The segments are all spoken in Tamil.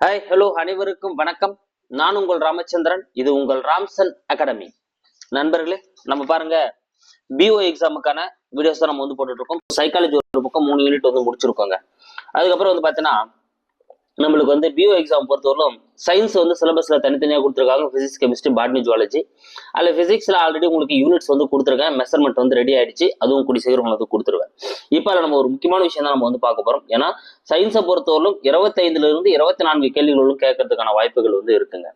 ஹாய் ஹலோ அனைவருக்கும் வணக்கம். நான் உங்கள் ராமச்சந்திரன். இது உங்கள் ராம்சன் அகாடமி. நண்பர்களே நம்ம பாருங்க பிஓ எக்ஸாமுக்கான வீடியோஸ் தான் நம்ம வந்து போட்டுட்டு இருக்கோம். சைக்காலஜி ஒரு பக்கம் மூணு யூனிட் வந்து முடிச்சிருக்கோங்க. அதுக்கப்புறம் வந்து பார்த்தீங்கன்னா நம்மளுக்கு வந்து பிஓ எக்ஸாம் பொறுத்தவரைக்கும் சயின்ஸ் வந்து சிலபஸில் தனித்தனியாக கொடுத்துருக்காங்க. ஃபிசிக்ஸ் கெமிஸ்ட்ரி பாட்னி ஜுவாலஜி அதில் ஃபிசிக்ஸில் ஆல்ரெடி உங்களுக்கு யூனிட்ஸ் வந்து கொடுத்துருக்கேன். மெஷர்மெண்ட் வந்து ரெடி ஆகிடுச்சு அதுவும் கூடி சீக்கிரம் உங்களுக்கு கொடுத்துருவேன். இப்போ அதில் நம்ம ஒரு முக்கியமான விஷயம் தான் நம்ம வந்து பார்க்க போகிறோம் ஏன்னா சயின்ஸை பொறுத்தவரைக்கும் இருபத்தைந்துலேருந்து இருபத்தி நான்கு கேள்விகளும் கேட்கறதுக்கான வாய்ப்புகள் வந்து இருக்குங்க.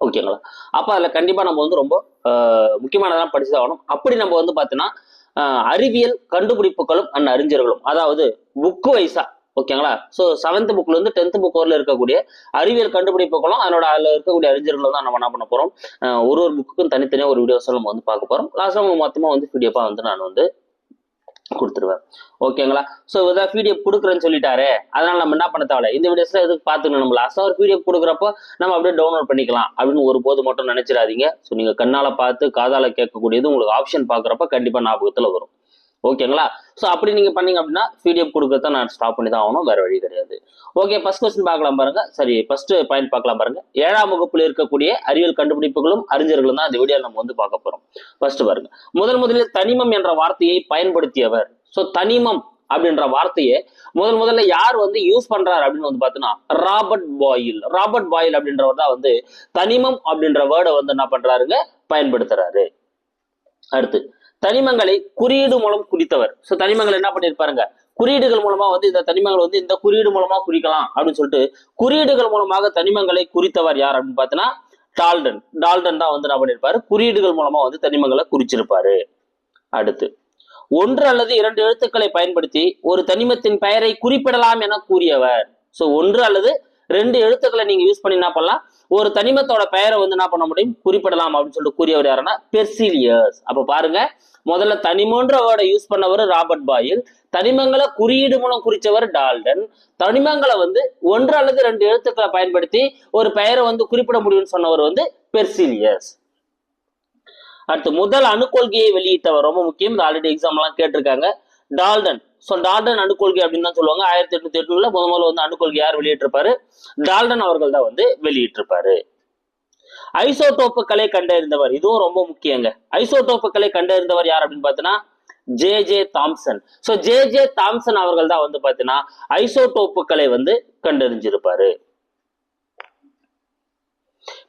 ஓகேங்களா அப்போ அதில் கண்டிப்பாக நம்ம வந்து ரொம்ப முக்கியமானதெல்லாம் படிச்சு தான் ஆகணும் அப்படி நம்ம வந்து பார்த்தீங்கன்னா அறிவியல் கண்டுபிடிப்புகளும் அண்ட் அறிஞர்களும். அதாவது புக்கு வைஸாக ஓகேங்களா? ஸோ செவன்த் புக்ல இருந்து டென்த் புக் வரல இருக்கக்கூடிய அறிவியல் கண்டுபிடிப்புகளும் அதனோட அதில் இருக்கக்கூடிய அறிஞர்களும் தான் நம்ம என்ன பண்ண போகிறோம் ஒரு ஒரு புக்குக்கும் தனித்தனியாக ஒரு வீடியோஸ் நம்ம வந்து பார்க்க போகிறோம் லாஸ்ட்டாக மொத்தமாக வந்து பிடிஎஃபாக வந்து நான் வந்து கொடுத்துருவேன். ஓகேங்களா? ஸோ இதான் பிடிஎஃப் கொடுக்குறேன்னு சொல்லிட்டாரு. அதனால நம்ம என்ன பண்ண தேவை இந்த வீடியோஸ்ல எதுக்கு பார்த்துக்கணும் நம்ம? லாஸ்ட்டாக ஒரு பிடிஎஃப் கொடுக்குறப்போ நம்ம அப்படியே டவுன்லோட் பண்ணிக்கலாம். அப்படின்னு ஒரு போது மட்டும் நினைச்சிடாதீங்க. ஸோ நீங்கள் கண்ணால் பார்த்து காதால் கேட்கக்கூடியது உங்களுக்கு ஆப்ஷன் பார்க்குறப்ப கண்டிப்பாக ஞாபகத்தில் வரும். ஓகேங்களா ஸோ அப்படி நீங்க பண்ணீங்க அப்படின்னா பிடிஎஃப் கொடுக்கறத நான் ஸ்டாப் பண்ணி தான் ஆகணும். வேற வழி கிடையாது. ஓகே ஃபர்ஸ்ட் கொஸ்டின் பார்க்கலாம் பாருங்க. சரி ஃபர்ஸ்ட் பாயிண்ட் பார்க்கலாம் பாருங்க. ஏழாம் வகுப்புல இருக்கக்கூடிய அறிவியல் கண்டுபிடிப்புகளும் அறிஞர்களும் தான் இந்த வீடியோ நம்ம வந்து பார்க்க போறோம். ஃபர்ஸ்ட் பாருங்க. முதல் முதலில் தனிமம் என்ற வார்த்தையை பயன்படுத்தியவர். ஸோ தனிமம் அப்படின்ற வார்த்தையை முதல் முதல்ல யார் வந்து யூஸ் பண்றாரு அப்படின்னு வந்து பார்த்தீங்கன்னா ராபர்ட் பாயில் ராபர்ட் பாயில் அப்படின்றவர் தான் வந்து தனிமம் அப்படின்ற வேர்டை வந்து என்ன பண்றாருங்க? பயன்படுத்துறாரு. அடுத்து தனிமங்களை குறியீடு மூலம் குறித்தவர். ஸோ தனிமங்கள் என்ன பண்ணியிருப்பாருங்க குறியீடுகள் மூலமா வந்து இந்த தனிமங்கள் வந்து இந்த குறியீடு மூலமா குறிக்கலாம் அப்படின்னு சொல்லிட்டு குறியீடுகள் மூலமாக தனிமங்களை குறித்தவர் யார் அப்படின்னு பார்த்தீங்கன்னா டால்டன். டால்டன் தான் வந்து என்ன பண்ணியிருப்பாரு குறியீடுகள் மூலமா வந்து தனிமங்களை குறிச்சிருப்பாரு. அடுத்து ஒன்று அல்லது இரண்டு எழுத்துக்களை பயன்படுத்தி ஒரு தனிமத்தின் பெயரை குறிப்பிடலாம் என கூறியவர். ஸோ ஒன்று அல்லது ரெண்டு எழுத்துக்களை நீங்க யூஸ் பண்ணி என்ன பண்ணலாம்? ஒரு தனிமத்தோட பெயரை வந்து என்ன பண்ண முடியும்? குறிப்பிடலாம் அப்படின்னு சொல்லிட்டு கூறியவர் யாருன்னா பெர்சிலியர்ஸ் அப்ப பாருங்க முதல்ல தனிமன்ற வேர்டை யூஸ் பண்ணவர் ராபர்ட் பாயில் தனிமங்களை குறியீடு மூலம் குறிச்சவர் டால்டன். தனிமங்களை வந்து ஒன்று அல்லது ரெண்டு எழுத்துக்களை பயன்படுத்தி ஒரு பெயரை வந்து குறிப்பிட முடியும்னு சொன்னவர் வந்து பெர்சிலியஸ். அடுத்து முதல் அணுக்கொள்கையை வெளியிட்டவர் ரொம்ப முக்கியம் இந்த ஆல்ரெடி எக்ஸாம் எல்லாம் கேட்டிருக்காங்க. டால்டன். ஸோ டால்டன் அணுக்கொள்கை அப்படின்னு தான் சொல்லுவாங்க. ஆயிரத்தி எட்நூத்தி எட்டுல முத முதல்ல வந்து அணுக்கொள்கை யார் வெளியிட்டிருப்பாரு? டால்டன் அவர்கள் தான் வந்து வெளியிட்டிருப்பாரு. ஐசோடோப்புகளை கண்டறிந்தவர். இதுவும் ரொம்ப முக்கியங்க. ஐசோடோப்புகளை கண்டறிந்தவர் யார் அப்படின்னு பார்த்தீங்கன்னா J J Thomson so J J Thomson அவர்கள் தான் வந்து பார்த்தீங்கன்னா ஐசோடோப்புகளை வந்து கண்டறிஞ்சிருப்பாரு.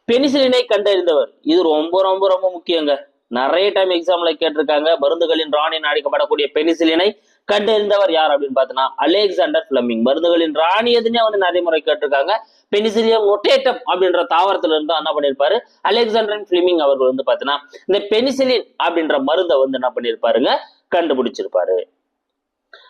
பெனிசிலினை கண்டறிந்தவர். இது ரொம்ப ரொம்ப ரொம்ப முக்கியங்க. நிறைய டைம் எக்ஸாம்ல கேட்டிருக்காங்க. மருந்துகளின் ராணி அழைக்கப்படக்கூடிய பெனிசிலினை கண்டறிந்தவர் யார் அப்படின்னு பார்த்தோன்னா அலெக்சாண்டர் பிளமிங் மருந்துகளின் ராணி எதுனே வந்து நிறைய முறை கேட்டிருக்காங்க. பெனிசிலியம் நொட்டேட்டம் அப்படின்ற தாவரத்துல இருந்து என்ன பண்ணியிருப்பாரு? அலெக்சாண்டர் பிளமிங் அவர்கள் வந்து பார்த்தீங்கன்னா இந்த பெனிசிலின் அப்படின்ற மருந்தை வந்து என்ன பண்ணியிருப்பாருங்க? கண்டுபிடிச்சிருப்பாரு.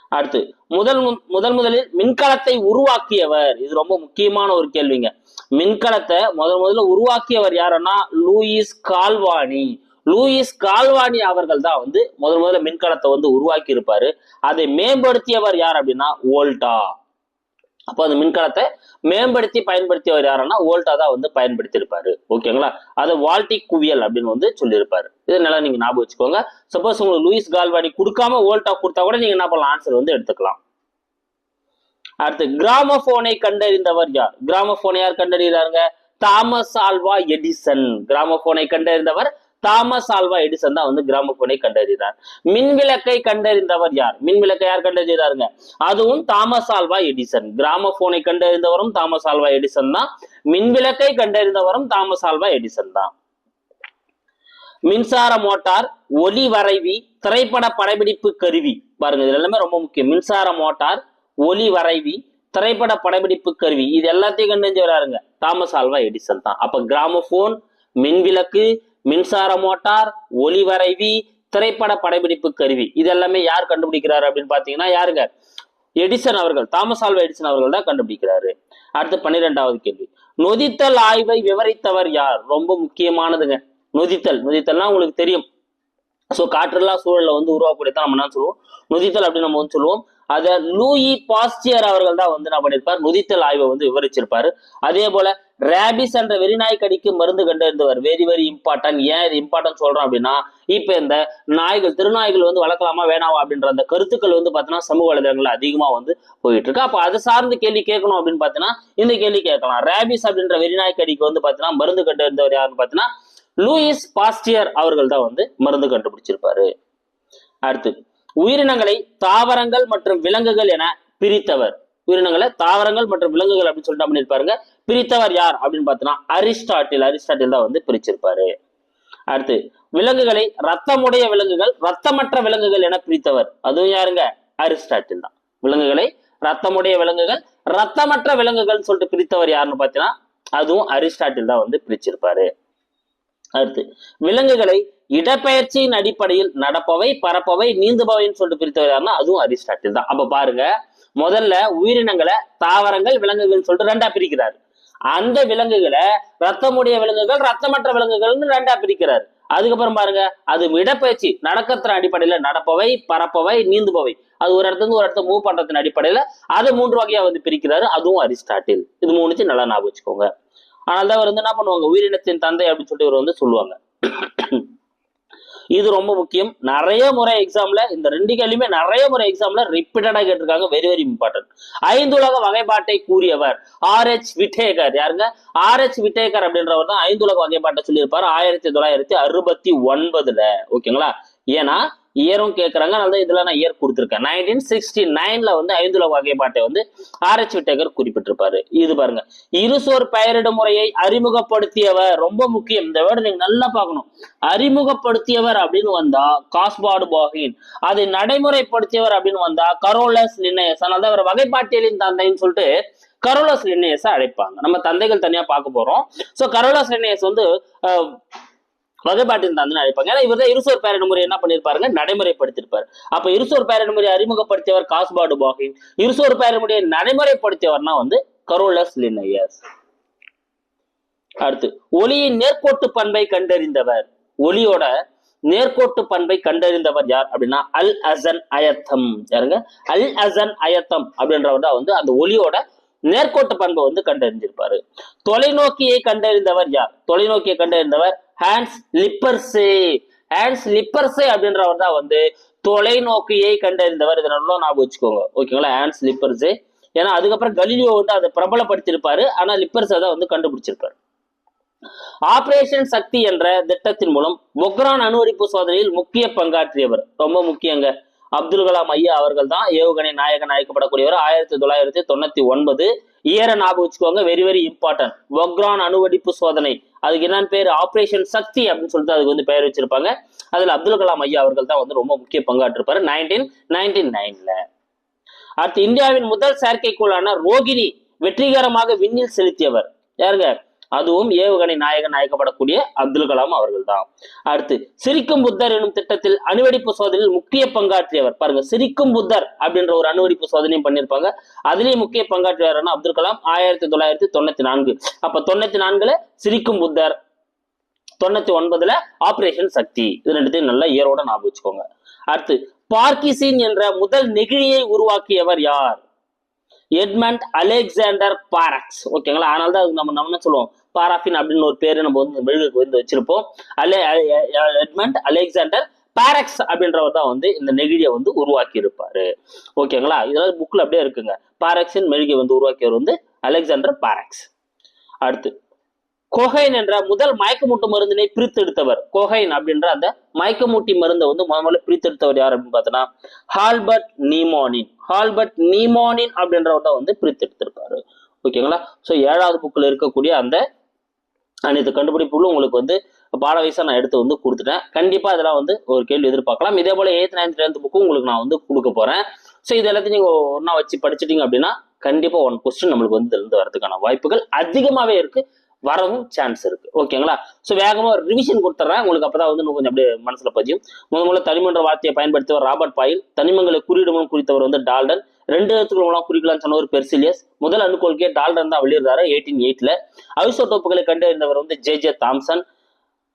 அடுத்து முதல் முதல் முதலில் மின்கலத்தை உருவாக்கியவர். இது ரொம்ப முக்கியமான ஒரு கேள்விங்க. மின்கலத்தை முதல் முதல்ல உருவாக்கியவர் யாருன்னா லூயிஸ் கால்வானி. லூயிஸ் கால்வானி அவர்கள் தான் வந்து முதல் முதல்ல மின்கலத்தை வந்து உருவாக்கி இருப்பாரு அதை மேம்படுத்தியவர் யார் அப்படின்னா ஓல்டா அப்போ அந்த மின்கலத்தை மேம்படுத்தி பயன்படுத்தியவர் யாருன்னா ஓல்டா தான் வந்து பயன்படுத்தி இருப்பாரு ஓகேங்களா? அதை வால்டிக் குவியல் அப்படின்னு வந்து சொல்லியிருப்பாரு. இது நல்லா நீங்க ஞாபகம் வச்சுக்கோங்க. சப்போஸ் உங்களுக்கு லூயிஸ் கால்வானி கொடுக்காம ஓல்டா கொடுத்தா கூட நீங்க என்ன பண்ணலாம்? ஆன்சர் வந்து எடுத்துக்கலாம். அடுத்து கிராமபோனை கண்டறிந்தவர் யார்? கிராமபோனை யார் கண்டறிகிறாருங்க? Thomas Alva Edison. கிராமபோனை கண்டறிந்தவர் தாமஸ் ஆல்வா எடிசன் தான் வந்து கிராமபோனை கண்டறிந்தார். மின்விளக்கை கண்டறிந்தவர் யார்? மின்விளக்கை யார் கண்டறிந்தாருங்க? அதுவும் தாமஸ் ஆல்வா எடிசன். கிராமபோனை கண்டறிந்தவரும் தாமஸ் ஆல்வா எடிசன் தான். மின்விளக்கை கண்டறிந்தவரும் தாமஸ் ஆல்வா எடிசன் தான். மின்சார மோட்டார் ஒலி வரைவி திரைப்பட படப்பிடிப்பு கருவி. பாருங்க இது எல்லாமே ரொம்ப முக்கியம். மின்சார மோட்டார் ஒலி வரைவி திரைப்பட படப்பிடிப்பு கருவி. இது எல்லாத்தையும் கண்டறிஞ்சு வராருங்க தாமஸ் ஆல்வா எடிசன் தான். அப்ப கிராமபோன் மின்விளக்கு மின்சார மோட்டார் ஒளிவரைவி திரைப்பட படப்பிடிப்பு கருவி. இது எல்லாமே யார் கண்டுபிடிக்கிறாரு அப்படின்னு பாத்தீங்கன்னா யாருங்க? எடிசன் அவர்கள் தாமஸ் ஆல்வா எடிசன் அவர்கள் தான் கண்டுபிடிக்கிறாரு. அடுத்து பன்னிரெண்டாவது கேள்வி. நொதித்தல் ஆய்வை விவரித்தவர் யார்? ரொம்ப முக்கியமானதுங்க. நொதித்தல். நொதித்தல்னா உங்களுக்கு தெரியும். ஸோ காற்றெல்லாம் சூழல்ல வந்து உருவாக்கக்கூடியதான் நம்ம என்ன சொல்லுவோம்? நொதித்தல் அப்படின்னு நம்ம வந்து சொல்லுவோம். அதை லூயி பாஸ்டியர் அவர்கள் தான் வந்து என்ன பண்ணியிருப்பார் நுதித்தல் ஆய்வை வந்து விவரிச்சிருப்பாரு. அதே போல ரேபிஸ் என்ற வெறிநாய் கடிக்கு மருந்து கண்டறிந்தவர். வெரி வெரி இம்பார்ட்டன்ட் ஏன் இது இம்பார்ட்டன்ட் சொல்றோம் அப்படின்னா இப்ப இந்த நாய்கள் திருநாய்கள் வந்து வளர்க்கலாமா வேணாமா அப்படின்ற அந்த கருத்துக்கள் வந்து பாத்தீங்கன்னா சமூக வலைதளங்கள்ல அதிகமா வந்து போயிட்டு இருக்கு அப்ப அது சார்ந்து கேள்வி கேட்கணும் அப்படின்னு பாத்தீங்கன்னா இந்த கேள்வி கேட்கலாம். ரேபிஸ் அப்படின்ற வெறிநாய் கடிக்கு வந்து பாத்தீங்கன்னா மருந்து கண்டறிந்தவர் யாருன்னு பாத்தீங்கன்னா லூயிஸ் பாஸ்டியர் அவர்கள் தான் வந்து மருந்து கண்டுபிடிச்சிருப்பாரு. அடுத்து உயிரினங்களை தாவரங்கள் மற்றும் விலங்குகள் என பிரித்தவர். உயிரினங்களை தாவரங்கள் மற்றும் விலங்குகள் அப்படின்னு சொல்லிட்டு பண்ணிருப்பாருங்க பிரித்தவர் யார் அப்படின்னு பார்த்தோம்னா அரிஸ்டாட்டில். அரிஸ்டாட்டில் தான் வந்து பிரிச்சிருப்பாரு. அடுத்து விலங்குகளை ரத்தமுடைய விலங்குகள் ரத்தமற்ற விலங்குகள் என பிரித்தவர். அதுவும் யாருங்க? அரிஸ்டாட்டில் தான். விலங்குகளை ரத்தமுடைய விலங்குகள் ரத்தமற்ற விலங்குகள் சொல்லிட்டு பிரித்தவர் யாருன்னு பார்த்தீங்கன்னா அதுவும் அரிஸ்டாட்டில் தான் வந்து பிரிச்சிருப்பாரு. அடுத்து விலங்குகளை இடப்பெயர்ச்சியின் அடிப்படையில் நடப்பவை பறப்பவை நீந்துபவைன்னு சொல்லிட்டு பிரித்தவர்னா யாருன்னா அதுவும் அரிஸ்டாட்டில் தான். அப்ப பாருங்க முதல்ல உயிரினங்களை தாவரங்கள் விலங்குகள்னு சொல்லிட்டு ரெண்டா பிரிக்கிறார். அந்த விலங்குகளை ரத்தமுடைய விலங்குகள் ரத்தமற்ற விலங்குகள்னு ரெண்டா பிரிக்கிறார். அதுக்கப்புறம் பாருங்க அது இடப்பெயர்ச்சி நடக்கத்தின் அடிப்படையில நடப்பவை பறப்பவை நீந்துபவை. அது ஒரு இடத்துல இருந்து ஒரு இடத்த மூவ் பண்றதன் அடிப்படையில அதை மூன்று வகையா வந்து பிரிக்கிறாரு. அதுவும் அரிஸ்டாட்டில். இது மூணுச்சு நல்லா ஞாபகம் வச்சுக்கோங்க. ஆனால் தான் அவர் வந்து என்ன பண்ணுவாங்க? உயிரினத்தின் தந்தை அப்படின்னு சொல்லிட்டு இவர் வந்து சொல்லுவாங்க. இது ரொம்ப முக்கியம். நிறைய முறை எக்ஸாம்ல இந்த ரெண்டு கேள்வியுமே நிறைய முறை எக்ஸாம்ல ரிப்பீட்டடா கேட்டிருக்காங்க. வெரி வெரி இம்பார்ட்டன்ட் ஐந்துலக வகைப்பாட்டை கூறியவர் ஆர் எச் விட்டேகர். யாருங்க? ஆர் எச் விட்டேகர் அப்படின்றவர் தான் ஐந்துலக வகைப்பாட்டை சொல்லியிருப்பார். ஆயிரத்தி தொள்ளாயிரத்தி அறுபத்தி ஒன்பதுல. ஓகேங்களா? ஏன்னா இயரும் கேட்கறாங்க அதனால இதுல நான் இயர் கொடுத்துருக்கேன். நைன்டீன் சிக்ஸ்டி நைன்ல வந்து ஐந்துல வகைப்பாட்டை வந்து ஆர் எச் விட்டேகர் குறிப்பிட்டிருப்பாரு. இது பாருங்க. இருசோர் பெயரிட முறையை அறிமுகப்படுத்தியவர் ரொம்ப முக்கியம். இந்த வேர்டு நீங்க நல்லா பார்க்கணும். அறிமுகப்படுத்தியவர் அப்படின்னு வந்தா காஸ்பாடு பாகின். அதை நடைமுறைப்படுத்தியவர் அப்படின்னு வந்தா கரோலஸ் லினேயஸ் அதனால தான் அவர் வகைப்பாட்டியலின் தந்தைன்னு சொல்லிட்டு கரோலஸ் லினேயஸை அழைப்பாங்க. நம்ம தந்தைகள் தனியா பார்க்க போறோம். சோ கரோலஸ் லினேயஸ் வந்து வகைப்பாட்டில் வகைப்பாட்டின் அழைப்பாங்க ஏன்னா இவர் தான் இருசோர் பேரிடும் முறை என்ன பண்ணிருப்பாருங்க நடைமுறைப்படுத்தியிருப்பார். அப்ப இருசோர் பேரிடும் முறை அறிமுகப்படுத்தியவர் காஸ்பாடு பாகின். இருசோர் பேரிடும் முறையை நடைமுறைப்படுத்தியவர்னா வந்து கரோலஸ் லினையஸ். அடுத்து ஒளியின் நேர்கோட்டு பண்பை கண்டறிந்தவர். ஒளியோட நேர்கோட்டு பண்பை கண்டறிந்தவர் யார் அப்படின்னா? அல் அசன் அயத்தம். யாருங்க? அல் அசன் அயத்தம் அப்படின்றவர் தான் வந்து அந்த ஒளியோட நேர்கோட்டு பண்பை வந்து கண்டறிஞ்சிருப்பாரு. தொலைநோக்கியை கண்டறிந்தவர் யார்? தொலைநோக்கியை கண்டறிந்தவர் ஹேன்ஸ் லிப்பர்ஸு ஹேன்ஸ் லிப்பர்ஸு அப்படின்றவர் தான் வந்து தொலைநோக்கியை கண்டறிந்தவர். இதை நல்லா ஞாபகம் வச்சுக்கோங்க. ஓகேங்களா ஹேன்ஸ் லிப்பர்ஸு ஏன்னா அதுக்கப்புறம் கலிலியோ வந்து அதை பிரபலப்படுத்தியிருப்பாரு. ஆனால் லிப்பர்ஸை தான் வந்து கண்டுபிடிச்சிருப்பாரு. ஆபரேஷன் சக்தி என்ற திட்டத்தின் மூலம் பொக்ரான் அணுவடிப்பு சோதனையில் முக்கிய பங்காற்றியவர். ரொம்ப முக்கியங்க. அப்துல் கலாம் ஐயா அவர்கள் தான் ஏவுகணை நாயகன் அழைக்கப்படக்கூடியவர் ஆயிரத்தி தொள்ளாயிரத்தி தொண்ணூத்தி ஒன்பது. இயர ஞாபகம் வச்சுக்கோங்க. வெரி வெரி இம்பார்ட்டன்ட் பொக்ரான் அணுவடிப்பு சோதனை. அதுக்கு என்னன்னு பேர்? ஆபரேஷன் சக்தி அப்படின்னு சொல்லிட்டு அதுக்கு வந்து பெயர் வச்சிருப்பாங்க. அதுல அப்துல் கலாம் ஐயா அவர்கள் தான் வந்து ரொம்ப முக்கிய பங்காற்றிருப்பாரு நைன்டீன் நைன்டீன் நைன்ல அடுத்து இந்தியாவின் முதல் செயற்கைக்கோளான ரோகிணி வெற்றிகரமாக விண்ணில் செலுத்தியவர். யாருங்க? அதுவும் ஏவுகணை நாயகன் அழைக்கப்படக்கூடிய அப்துல் கலாம் அவர்கள் தான் அடுத்து சிரிக்கும் புத்தர் எனும் திட்டத்தில் அணுவெடிப்பு சோதனையில் முக்கிய பங்காற்றியவர். பாருங்க சிரிக்கும் புத்தர் அப்படின்ற ஒரு அணுவெடிப்பு சோதனையும் பண்ணியிருப்பாங்க. அதுலயும் முக்கிய பங்காற்றியவர் அப்துல் கலாம் ஆயிரத்தி தொள்ளாயிரத்தி தொண்ணூத்தி நான்கு. அப்ப தொண்ணூத்தி நான்குல சிரிக்கும் புத்தர் தொண்ணூத்தி ஒன்பதுல ஆபரேஷன் சக்தி. இது ரெண்டுத்தையும் நல்லா இயரோட ஞாபகம் வச்சுக்கோங்க. அடுத்து பார்க்கிசின் என்ற முதல் நெகிழியை உருவாக்கியவர் யார்? Edmund Alexander Parkes. ஓகேங்களா அதனால தான் நம்ம நம்ம என்ன சொல்லுவோம்? பாராஃபின் அப்படின்னு ஒரு பேரு நம்ம வந்து மெழுகுக்கு வந்து வச்சிருப்போம். அலே எட்மண்ட் அலெக்சாண்டர் பாரக்ஸ் அப்படின்றவர் தான் வந்து இந்த நெகிழியை வந்து உருவாக்கி இருப்பாரு ஓகேங்களா இதெல்லாம் புக்கில் அப்படியே இருக்குங்க. பாரக்ஸின் மெழுகை வந்து உருவாக்கியவர் வந்து அலெக்சாண்டர் பாரக்ஸ். அடுத்து கொகைன் என்ற முதல் மயக்கமூட்டு மருந்தினை பிரித்தெடுத்தவர். கொகைன் அப்படின்ற அந்த மயக்கமூட்டி மருந்தை வந்து முத முதல்ல பிரித்தெடுத்தவர் யார் அப்படின்னு பார்த்தோன்னா ஹால்பர்ட் நீமோனின். ஹால்பர்ட் நீமோனின் அப்படின்றவர் வந்து பிரித்தெடுத்திருப்பாரு. ஓகேங்களா? ஸோ ஏழாவது புக்கில் இருக்கக்கூடிய அந்த அனைத்து கண்டுபிடிப்புகளும் உங்களுக்கு வந்து பாட வயசாக நான் எடுத்து வந்து கொடுத்துட்டேன். கண்டிப்பாக இதெல்லாம் வந்து ஒரு கேள்வி எதிர்பார்க்கலாம். இதே போல் எயித் நைன்த் டென்த் புக்கும் உங்களுக்கு நான் வந்து கொடுக்க போகிறேன் ஸோ இது எல்லாத்தையும் நீங்கள் ஒன்றா வச்சு படிச்சிட்டிங்க அப்படின்னா கண்டிப்பாக ஒன் கொஸ்டின் நம்மளுக்கு வந்து இருந்து வரதுக்கான வாய்ப்புகள் அதிகமாகவே இருக்குது வரவும் சான்ஸ் இருக்கு. ஓகேங்களா ஸோ வேகமாக ஒரு ரிவிஷன் கொடுத்துட்றேன் உங்களுக்கு அப்பதான் வந்து இன்னும் கொஞ்சம் அப்படியே மனசுல பதியும். முதல் முதல்ல தனிமன்ற வார்த்தையை பயன்படுத்தியவர் ராபர்ட் பாயில். தனிமங்களை குறியிடமும் குறித்தவர் வந்து டால்டன். ரெண்டு இடத்துக்கு மூலம் குறிக்கலாம்னு சொன்னவர் பெர்சிலியஸ். முதல் அணுக்கோள்கே டால்டன் தான் வெளியிடுறாரு எயிட்டீன் எயிட்ல ஐசோடோப்புகளை கண்டறிந்தவர் வந்து ஜே ஜே தாம்சன்.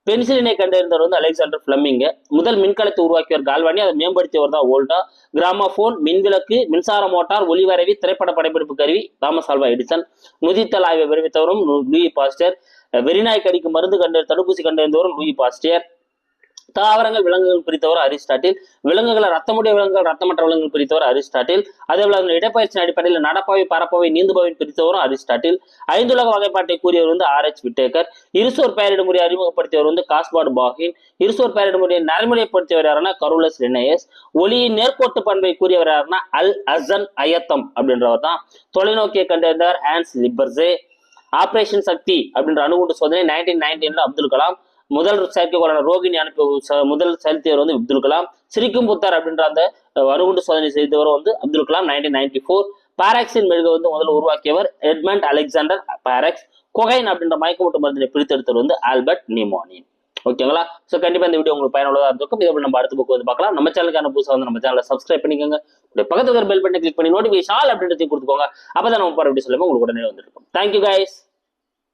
பென்சிலினை கண்டறிந்தவர் வந்து அலெக்சாண்டர் பிளமிங் முதல் மின்கலத்தை உருவாக்கியவர் கால்வானி அதை மேம்படுத்தியவர் தான் ஓல்டா கிராமபோன் மின்விளக்கு மின்சார மோட்டார் ஒளிவரவி திரைப்பட படப்பிடிப்பு கருவி தாமஸ் ஆல்வா எடிசன். நுதித்தல் ஆய்வை விரைவித்தவரும் லூயி பாஸ்டர். வெறிநாய் கடிக்கு மருந்து கண்டு தடுப்பூசி கண்டறிந்தவரும் லூயி பாஸ்டியர் தாவரங்கள் விலங்குகள் பிரித்தவர் அரிஸ்டாட்டில். விலங்குகளை ரத்தமுடைய விலங்குகள் ரத்தமற்ற விலங்குகள் பிரித்தவர் அரிஸ்டாட்டில். அதே போல அதன் இடப்பெயர்ச்சியின் அடிப்படையில் நடப்பாவை பரப்பவை நீந்துபவை பிரித்தவரும் அரிஸ்டாட்டில். ஐந்துலக வகைப்பாட்டை கூறியவர் வந்து ஆர் எச் விட்டேக்கர் இருசோர் பெயரிடும் முறையை அறிமுகப்படுத்தியவர் வந்து காஸ்பார்டு பாகின். இருசோர் பெயரிடும் முறையை நடைமுறைப்படுத்தியவர் யாருன்னா கருலஸ் லினேயஸ் ஒளியின் நேர்கோட்டு பண்பை கூறியவர் யாருன்னா அல் அசன் அயத்தம் அப்படின்றவர் தான். தொலைநோக்கியை கண்டறிந்தவர் ஹான்ஸ் லிபர்ஸே ஆபரேஷன் சக்தி அப்படின்ற அணுகுண்டு சோதனை நைன்டீன் நைன்டீன்ல அப்துல் கலாம். முதல் செயற்கைக்கோளான ரோகிணி அனுப்பிய முதல் செலுத்தியவர் வந்து அப்துல் கலாம். சிரிக்கும் புத்தார் அப்படின்ற அந்த அஹ், அணுகுண்டு சோதனை செய்தவர் வந்து Abdul Kalam nineteen ninety four பாராக்சின் மெழுகை வந்து முதல்ல உருவாக்கியவர் எட்மண்ட் அலெக்சாண்டர் பாராக்ஸ். கொகைன் அப்படின்ற மயக்கமூட்டு மருந்தினை பிரித்தெடுத்தவர் வந்து ஆல்பர்ட் நிமோனின். ஓகேங்களா? ஸோ கண்டிப்பா இந்த வீடியோ உங்களுக்கு பயனுள்ளதாக இருக்கும் இதே நம்ம அடுத்த புக்கு வந்து பார்க்கலாம். நம்ம சேனலுக்கான புதுசாக வந்து நம்ம சேனலை சப்ஸ்கிரைப் பண்ணிக்கோங்க. இப்படி பக்கத்துல பெல் பட்டனை கிளிக் பண்ணி நோட்டிஃபிகேஷன் ஆல் அப்படின்றதையும் கொடுத்துக்கோங்க. அப்பதான் நம்ம போகிற வீடியோ சொல்லுங்க. உங்களுக்கு உடனே வந்துருக்கும். Thank you guys